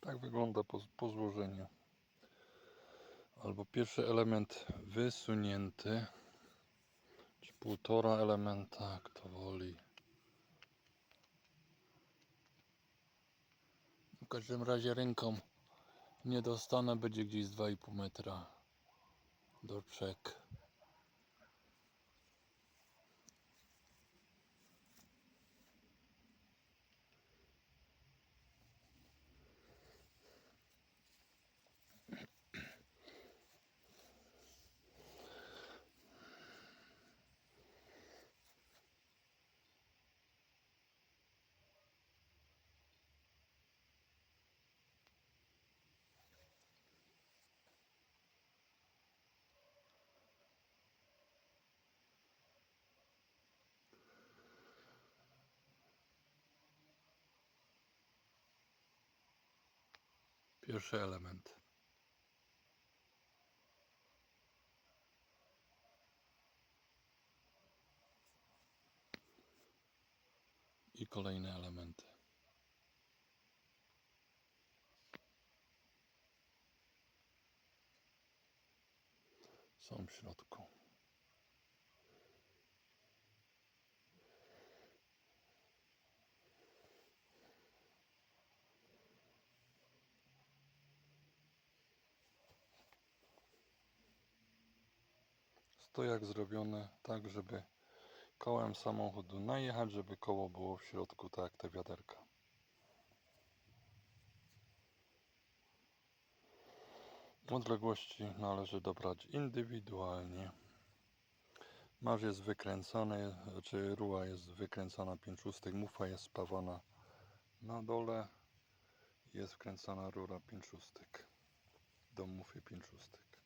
Tak wygląda po, po złożeniu. Albo pierwszy element wysunięty, czy półtora elementa, kto woli. W każdym razie ręką nie dostanę, będzie gdzieś z 2,5 metra do czek. Pierwszy element. I kolejne elementy. Są w środku. Stojak zrobiony tak, żeby kołem samochodu najechać, żeby koło było w środku, tak jak te wiaderka. Odległości należy dobrać indywidualnie. Marz jest wykręcony, czy ruła jest wykręcana 5 szóstek, mufa jest spawana na dole. Jest wkręcana rura 5 szóstek do mufy 5 szóstek.